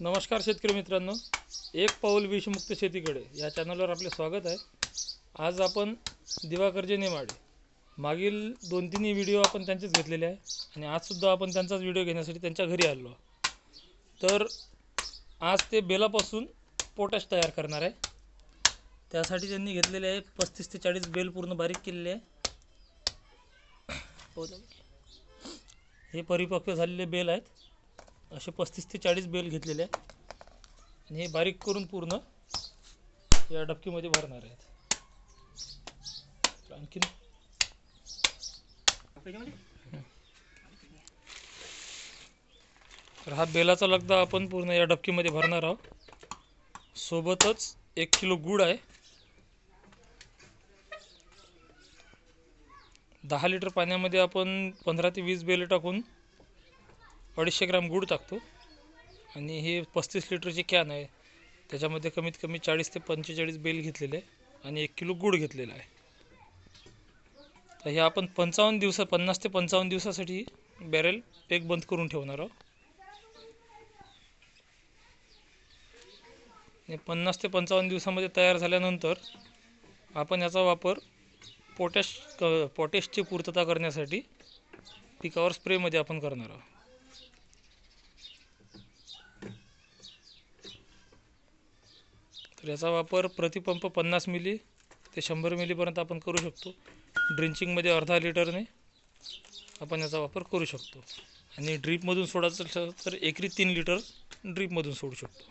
नमस्कार शेतकरी मित्रांनो एक पाऊल विषमुक्त शेतीकडे या चॅनलवर आपले स्वागत आहे. आज आपण दिवाकरजे नेमाडे मागील दोन तीनही व्हिडिओ आपण त्यांचेच घेतलेले आहे आणि आजसुद्धा आपण त्यांचाच व्हिडिओ घेण्यासाठी त्यांच्या घरी आलो तर आज ते बेलापासून पोटॅश तयार करणार आहे. त्यासाठी त्यांनी घेतलेले आहे पस्तीस ते चाळीस बेल पूर्ण बारीक केलेले आहे. हो हे परिपक्व झालेले बेल आहेत. असे पस्तीस ते चाळीस बेल घेतलेले आहेत. आणि हे बारीक करून पूर्ण या डबकीमध्ये भरणार आहेत. आणखीन तर हा बेलाचा लगदा आपण पूर्ण या डबकीमध्ये भरणार आहोत. सोबतच एक किलो गूळ आहे. दहा लिटर पाण्यामध्ये आपण पंधरा ते वीस बेले टाकून अडीचशे ग्राम गूळ टाकतो. आणि हे पस्तीस लिटरची कॅन आहे. त्याच्यामध्ये कमीत कमी चाळीस ते पंचेचाळीस बेल घेतलेले आहे आणि एक किलो गूळ घेतलेला आहे. तर हे आपण पंचावन्न दिवसा पन्नास ते पंचावन्न दिवसासाठी बॅरेल पेक बंद करून ठेवणार आहोत. आणि पन्नास ते पंचावन्न दिवसामध्ये तयार झाल्यानंतर आपण याचा वापर पोटॅश क पोटॅशची पूर्तता करण्यासाठी पिकावर स्प्रेमध्ये आपण करणार आहोत. तर याचा वापर प्रतिपंप पन्नास मिली ते शंभर मिलीपर्यंत आपण करू शकतो. ड्रिंचिंगमध्ये अर्धा लिटरने आपण याचा वापर करू शकतो. आणि ड्रीपमधून सोडायचं असेल तर एकरी तीन लिटर ड्रीपमधून सोडू शकतो.